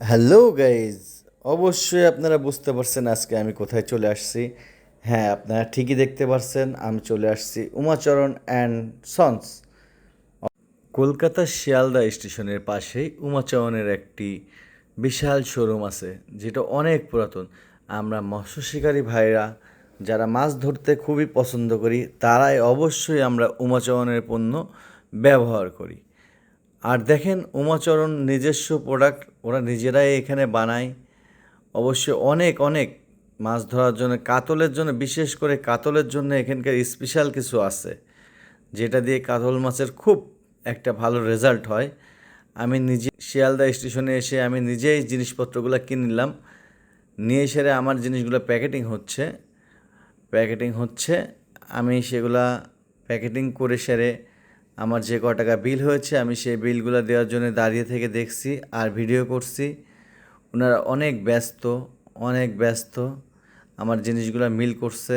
Hello guys, অবশ্যই আপনারা বুঝতে পারছেন আজকে আমি কোথায় চলে আসছি। হ্যাঁ আপনারা ঠিকই দেখতে পারছেন, আমি চলে আসছি উমাচরণ অ্যান্ড সন্স। কলকাতার শিয়ালদা স্টেশনের পাশেই উমাচরণের একটি বিশাল শোরুম আছে, যেটা অনেক পুরাতন। আমরা মৎস্য শিকারী ভাইরা, যারা মাছ ধরতে খুবই পছন্দ করি, তারাই অবশ্যই আমরা উমাচরণের পণ্য ব্যবহার করি। আর দেখেন উমাচরণ নিজস্ব প্রোডাক্ট ওরা নিজেরাই এখানে বানায়। অবশ্য অনেক অনেক মাছ ধরার জন্য, কাতলের জন্য, বিশেষ করে কাতলের জন্য এখানকার স্পেশাল কিছু আছে, যেটা দিয়ে কাতল মাছের খুব একটা ভালো রেজাল্ট হয়। আমি নিজে শিয়ালদা স্টেশনে এসে আমি নিজেই জিনিসপত্রগুলো কিনে নিলাম। নিয়ে সেরে আমার জিনিসগুলো প্যাকেটিং হচ্ছে। প্যাকেটিং হচ্ছে, আমি সেগুলা প্যাকেটিং করে সেরে আমার যে ক টাকা বিল হয়েছে, আমি সেই বিলগুলো দেওয়ার জন্য দাঁড়িয়ে থেকে দেখছি আর ভিডিও করছি। ওনারা অনেক ব্যস্ত অনেক ব্যস্ত। আমার জিনিসগুলো মিল করছে।